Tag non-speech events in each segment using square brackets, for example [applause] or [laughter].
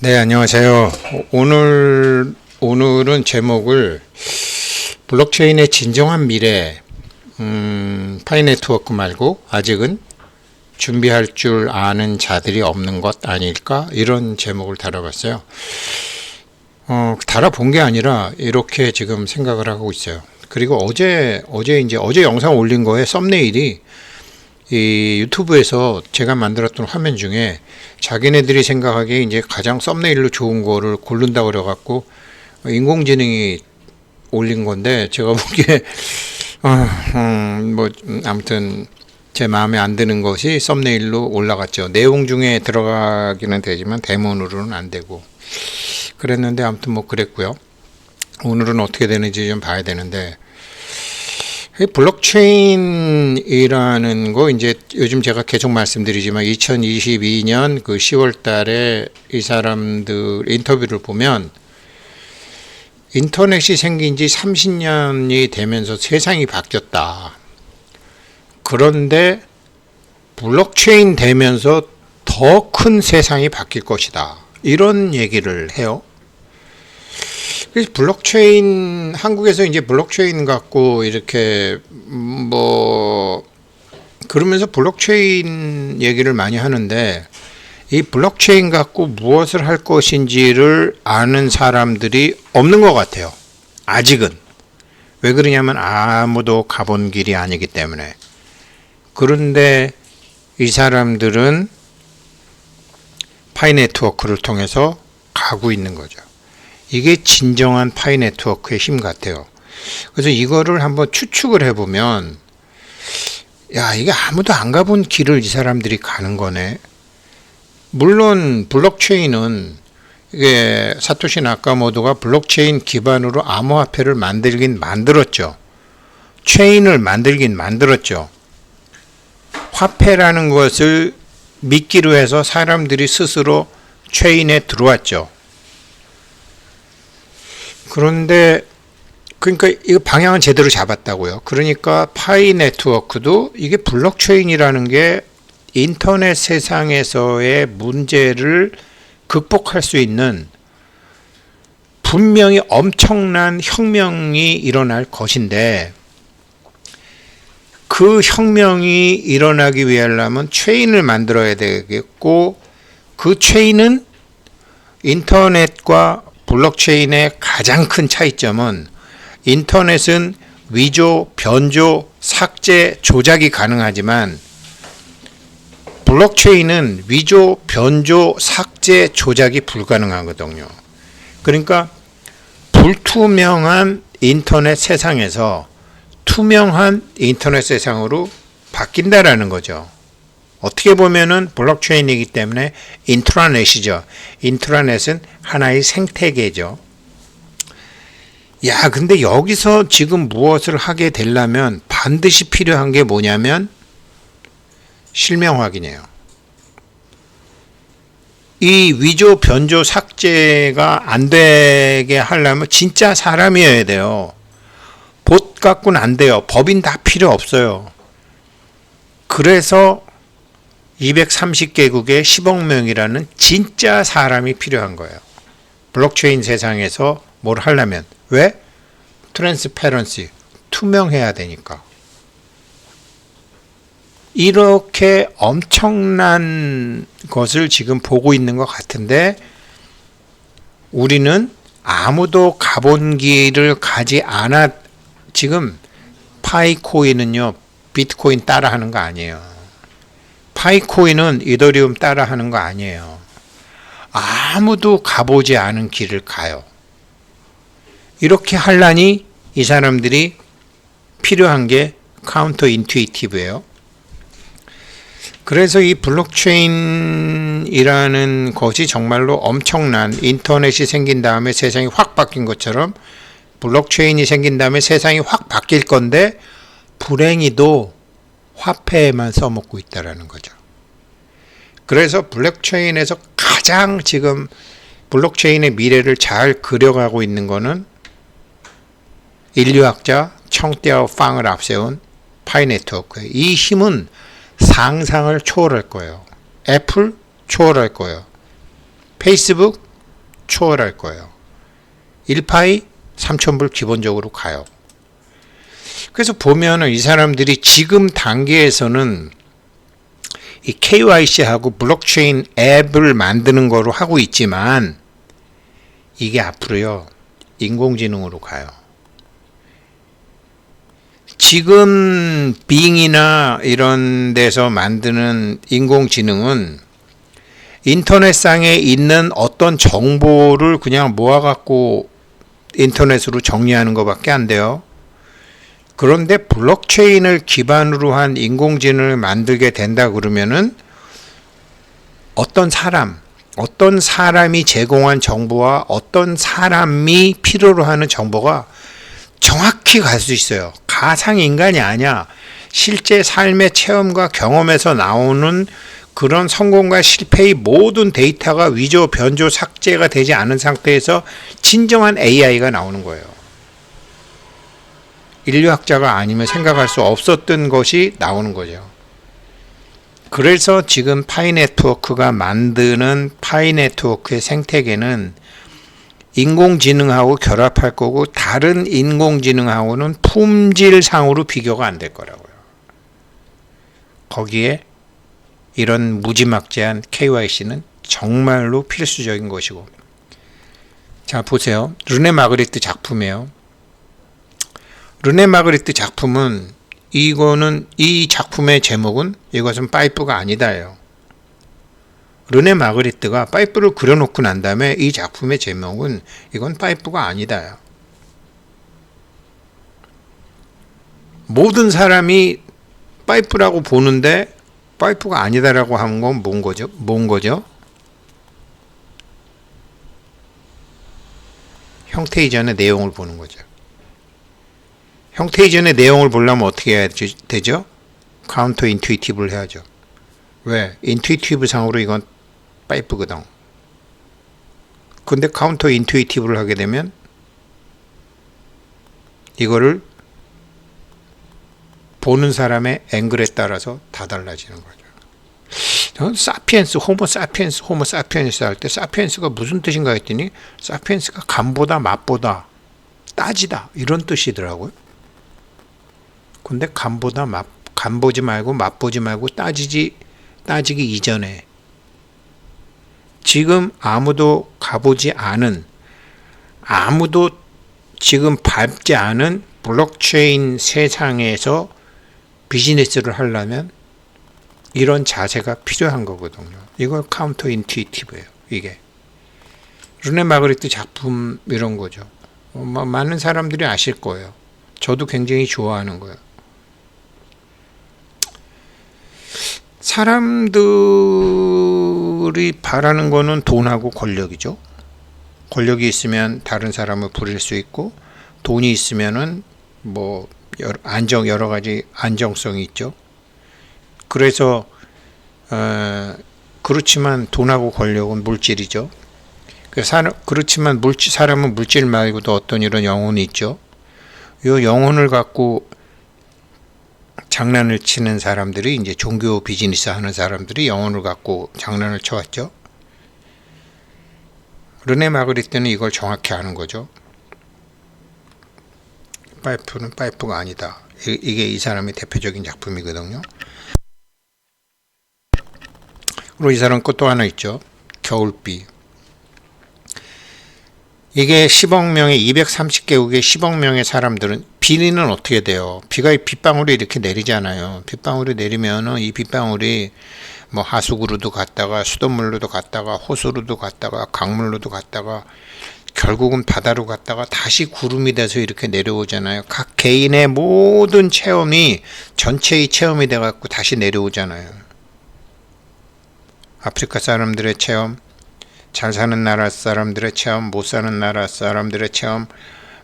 네, 안녕하세요. 오늘, 오늘은 제목을 블록체인의 진정한 미래, 음, 파이 네트워크 말고 아직은 준비할 줄 아는 자들이 없는 것 아닐까? 이런 제목을 달아봤어요. 어, 달아본 게 아니라 이렇게 지금 생각을 하고 있어요. 그리고 어제, 어제 이제, 어제 영상 올린 거에 썸네일이 이 유튜브에서 제가 만들었던 화면 중에 자기네들이 생각하기에 이제 가장 썸네일로 좋은 거를 고른다 그래갖고 인공지능이 올린 건데 제가 [laughs] 보기에 어, 음, 뭐 음, 아무튼 제 마음에 안 드는 것이 썸네일로 올라갔죠. 내용 중에 들어가기는 되지만 대문으로는 안 되고 그랬는데 아무튼 뭐 그랬고요. 오늘은 어떻게 되는지 좀 봐야 되는데 이 블록체인이라는 거 이제 요즘 제가 계속 말씀드리지만 2022년 그 10월 달에 이 사람들 인터뷰를 보면 인터넷이 생긴 지 30년이 되면서 세상이 바뀌었다. 그런데 블록체인 되면서 더 큰 세상이 바뀔 것이다. 이런 얘기를 해요. 그래서 블록체인 한국에서 이제 블록체인 갖고 이렇게 음, 뭐 그러면서 블록체인 얘기를 많이 하는데 이 블록체인 갖고 무엇을 할 것인지를 아는 사람들이 없는 것 같아요. 아직은. 왜 그러냐면 아무도 가본 길이 아니기 때문에. 그런데 이 사람들은 파이 네트워크를 통해서 가고 있는 거죠. 이게 진정한 파이 네트워크의 힘 같아요. 그래서 이거를 한번 추측을 해보면, 야, 이게 아무도 안 가본 길을 이 사람들이 가는 거네. 물론 블록체인은 이게 사토시 나카모토가 블록체인 기반으로 암호화폐를 만들긴 만들었죠. 체인을 만들긴 만들었죠. 화폐라는 것을 믿기로 해서 사람들이 스스로 체인에 들어왔죠. 그런데 그러니까 이 방향은 제대로 잡았다고요. 그러니까 파이 네트워크도 이게 블록체인이라는 게 인터넷 세상에서의 문제를 극복할 수 있는 분명히 엄청난 혁명이 일어날 것인데 그 혁명이 일어나기 위하려면 체인을 만들어야 되겠고 그 체인은 인터넷과 블록체인의 가장 큰 차이점은 인터넷은 위조, 변조, 삭제, 조작이 가능하지만 블록체인은 위조, 변조, 삭제, 조작이 불가능하거든요. 그러니까 불투명한 인터넷 세상에서 투명한 인터넷 세상으로 바뀐다라는 거죠. 어떻게 보면은 블록체인이기 때문에 인트라넷이죠. 인트라넷은 하나의 생태계죠. 야, 근데 여기서 지금 무엇을 하게 되려면 반드시 필요한 게 뭐냐면 실명 확인이에요. 이 위조, 변조, 삭제가 안 되게 하려면 진짜 사람이어야 돼요. 봇 갖고는 안 돼요. 법인 다 필요 없어요. 그래서 230개국에 10억 명이라는 진짜 사람이 필요한 거예요. 블록체인 세상에서 뭘 하려면 왜? 트랜스페런시 투명해야 되니까. 이렇게 엄청난 것을 지금 보고 있는 것 같은데 우리는 아무도 가본 길을 가지 않아 지금 파이코인은요 비트코인 따라 하는 거 아니에요. 파이코인은 이더리움 따라 하는 거 아니에요. 아무도 가보지 않은 길을 가요. 이렇게 할라니 이 사람들이 필요한 게 카운터 인투이티브예요. 그래서 이 블록체인이라는 것이 정말로 엄청난 인터넷이 생긴 다음에 세상이 확 바뀐 것처럼 블록체인이 생긴 다음에 세상이 확 바뀔 건데 불행히도 화폐에만 써먹고 있다라는 거죠. 그래서 블록체인에서 가장 지금 블록체인의 미래를 잘 그려가고 있는 거는 인류학자 청대와 팡을 앞세운 파이 네트워크예요. 이 힘은 상상을 초월할 거예요. 애플 초월할 거예요. 페이스북 초월할 거예요. 1파이 3,000불 기본적으로 가요. 그래서 보면은 이 사람들이 지금 단계에서는 이 KYC하고 블록체인 앱을 만드는 거로 하고 있지만 이게 앞으로요 인공지능으로 가요. 지금 빙이나 이런 데서 만드는 인공지능은 인터넷상에 있는 어떤 정보를 그냥 모아갖고 인터넷으로 정리하는 것밖에 안 돼요. 그런데 블록체인을 기반으로 한 인공지능을 만들게 된다 그러면은 어떤 사람, 어떤 사람이 제공한 정보와 어떤 사람이 필요로 하는 정보가 정확히 갈 수 있어요. 가상 인간이 아니야. 실제 삶의 체험과 경험에서 나오는 그런 성공과 실패의 모든 데이터가 위조, 변조, 삭제가 되지 않은 상태에서 진정한 AI가 나오는 거예요. 인류학자가 아니면 생각할 수 없었던 것이 나오는 거죠. 그래서 지금 파이 네트워크가 만드는 파이 네트워크의 생태계는 인공지능하고 결합할 거고 다른 인공지능하고는 품질상으로 비교가 안 될 거라고요. 거기에 이런 무지막지한 KYC는 정말로 필수적인 것이고. 자, 보세요. 르네 마그리트 작품이에요. 르네 마그리트 작품은 이거는 이 작품의 제목은 이것은 파이프가 아니다예요. 르네 마그리트가 파이프를 그려놓고 난 다음에 이 작품의 제목은 이건 파이프가 아니다. 모든 사람이 파이프라고 보는데 파이프가 아니다라고 하는 건뭔 거죠? 뭔 거죠? 형태 이전의 내용을 보는 거죠. 형태 이전의 내용을 보려면 어떻게 해야 되죠? 카운터 인투이티브를 해야죠. 왜? 인투이티브 상으로 이건 파이프거든. 근데 카운터 인투이티브를 하게 되면 이거를 보는 사람의 앵글에 따라서 다 달라지는 거죠. 저는 사피엔스, 호모 사피엔스, 호모 사피엔스 할 때 사피엔스가 무슨 뜻인가 했더니 사피엔스가 간보다 맛보다 따지다 이런 뜻이더라고요. 근데 간보다 맛, 간보지 말고 맛보지 말고 따지지 따지기 이전에 지금 아무도 가보지 않은 아무도 지금 밟지 않은 블록체인 세상에서 비즈니스를 하려면 이런 자세가 필요한 거거든요. 이걸 카운터 인투이티브예요. 이게 르네 마그리트 작품 이런 거죠. 어, 많은 사람들이 아실 거예요. 저도 굉장히 좋아하는 거예요. 사람들이 바라는 거는 돈하고 권력이죠. 권력이 있으면 다른 사람을 부릴 수 있고 돈이 있으면은 뭐 안정 여러 가지 안정성이 있죠. 그래서 어, 그렇지만 돈하고 권력은 물질이죠. 그 그렇지만 물질 사람은 물질 말고도 어떤 이런 영혼이 있죠. 요 영혼을 갖고 장난을 치는 사람들이 이제 종교 비즈니스 하는 사람들이 영혼을 갖고 장난을 쳐왔죠. 르네 마그리트는 이걸 정확히 아는 거죠. 파이프는 파이프가 아니다. 이게 이 사람의 대표적인 작품이거든요. 그리고 이 사람 것도 하나 있죠. 겨울비. 이게 10억 명의 230개국의 10억 명의 사람들은 비는 어떻게 돼요? 비가 빗방울이 이렇게 내리잖아요. 빗방울이 내리면은 이 빗방울이 뭐 하수구로도 갔다가 수돗물로도 갔다가 호수로도 갔다가 강물로도 갔다가 결국은 바다로 갔다가 다시 구름이 돼서 이렇게 내려오잖아요. 각 개인의 모든 체험이 전체의 체험이 돼갖고 다시 내려오잖아요. 아프리카 사람들의 체험, 잘 사는 나라 사람들의 체험, 못 사는 나라 사람들의 체험,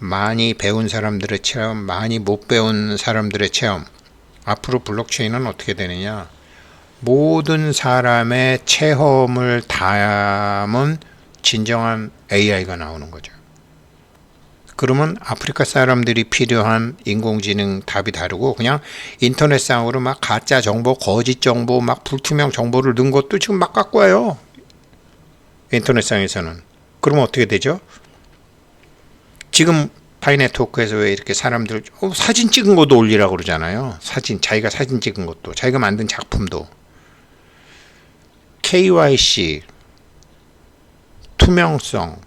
많이 배운 사람들의 체험, 많이 못 배운 사람들의 체험. 앞으로 블록체인은 어떻게 되느냐? 모든 사람의 체험을 담은 진정한 AI가 나오는 거죠. 그러면 아프리카 사람들이 필요한 인공지능 답이 다르고 그냥 인터넷상으로 막 가짜 정보, 거짓 정보, 막 불투명 정보를 넣은 것도 지금 막 갖고 와요. 인터넷상에서는. 그러면 어떻게 되죠? 지금 파이네트워크에서 왜 이렇게 사람들 어, 사진 찍은 것도 올리라고 그러잖아요. 사진 자기가 사진 찍은 것도 자기가 만든 작품도 KYC 투명성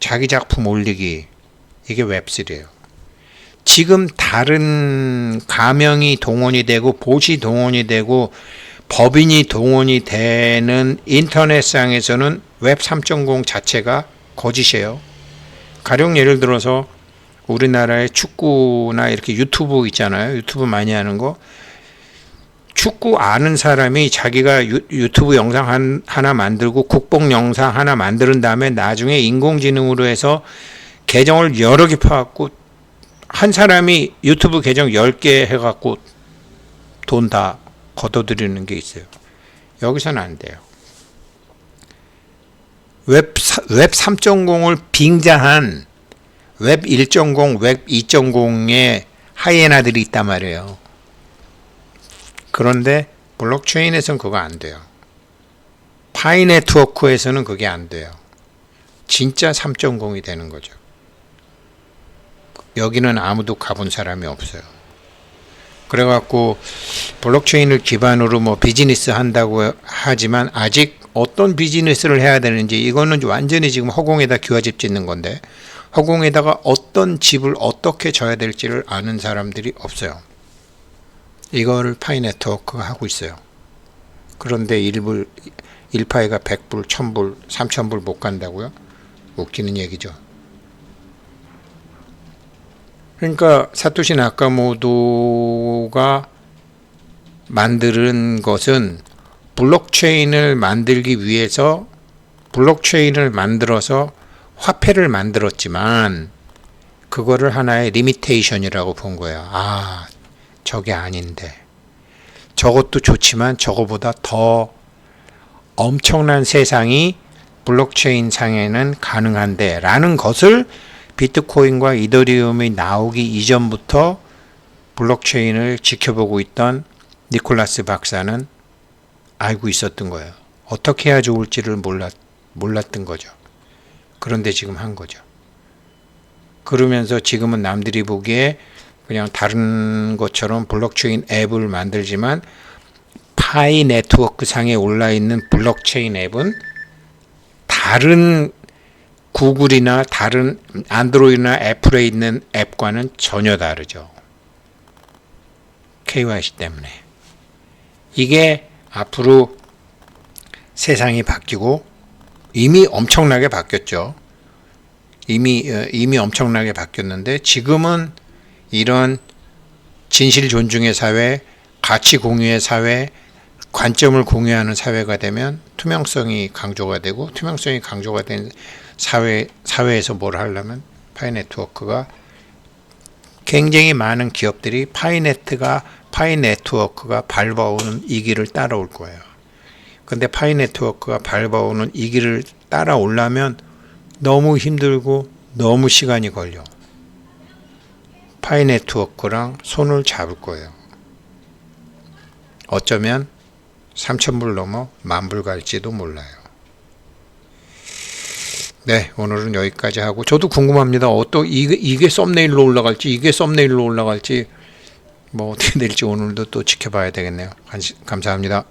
자기 작품 올리기 이게 웹3예요. 지금 다른 가명이 동원이 되고 보시 동원이 되고 법인이 동원이 되는 인터넷상에서는 웹 3.0 자체가 거짓이에요. 가령 예를 들어서 우리나라의 축구나 이렇게 유튜브 있잖아요. 유튜브 많이 하는 거. 축구 아는 사람이 자기가 유, 유튜브 영상 한, 하나 만들고 국뽕 영상 하나 만드는 다음에 나중에 인공지능으로 해서 계정을 여러 개 파갖고 한 사람이 유튜브 계정 10개 해갖고 돈 다 걷어들이는 게 있어요. 여기서는 안 돼요. 웹, 사- 웹 3.0을 빙자한 웹 1.0, 웹 2.0의 하이에나들이 있단 말이에요. 그런데 블록체인에서는 그거 안 돼요. 파이 네트워크에서는 그게 안 돼요. 진짜 3.0이 되는 거죠. 여기는 아무도 가본 사람이 없어요. 그래갖고 블록체인을 기반으로 뭐 비즈니스 한다고 하지만 아직 어떤 비즈니스를 해야 되는지 이거는 완전히 지금 허공에다 기와집 짓는 건데 허공에다가 어떤 집을 어떻게 져야 될지를 아는 사람들이 없어요. 이거를 파이 네트워크가 하고 있어요. 그런데 1불 1파이가 100불, 1000불, 3000불 못 간다고요? 웃기는 얘기죠. 그러니까 사토시 나카모토가 만드는 것은 블록체인을 만들기 위해서 블록체인을 만들어서 화폐를 만들었지만 그거를 하나의 리미테이션이라고 본 거예요. 아, 저게 아닌데. 저것도 좋지만 저거보다 더 엄청난 세상이 블록체인 상에는 가능한데 라는 것을 비트코인과 이더리움이 나오기 이전부터 블록체인을 지켜보고 있던 니콜라스 박사는 알고 있었던 거예요. 어떻게 해야 좋을지를 몰랐, 몰랐던 거죠. 그런데 지금 한 거죠. 그러면서 지금은 남들이 보기에 그냥 다른 것처럼 블록체인 앱을 만들지만 파이 네트워크 상에 올라 있는 블록체인 앱은 다른 구글이나 다른 안드로이드나 애플에 있는 앱과는 전혀 다르죠. KYC 때문에. 이게 앞으로 세상이 바뀌고 이미 엄청나게 바뀌었죠. 이미 어, 이미 엄청나게 바뀌었는데 지금은 이런 진실 존중의 사회, 가치 공유의 사회, 관점을 공유하는 사회가 되면 투명성이 강조가 되고 투명성이 강조가 된 사회 사회에서 뭘 하려면 파이 네트워크가 굉장히 많은 기업들이 파이네트가 파이 네트워크가 밟아오는 이 길을 따라올 거예요. 근데 파이 네트워크가 밟아오는 이 길을 따라오려면 너무 힘들고 너무 시간이 걸려. 파이 네트워크랑 손을 잡을 거예요. 어쩌면 3천불 넘어 만불 갈지도 몰라요. 네, 오늘은 여기까지 하고 저도 궁금합니다. 어떤 이게, 이게 썸네일로 올라갈지 이게 썸네일로 올라갈지 뭐 어떻게 될지 오늘도 또 지켜봐야 되겠네요. 감사합니다.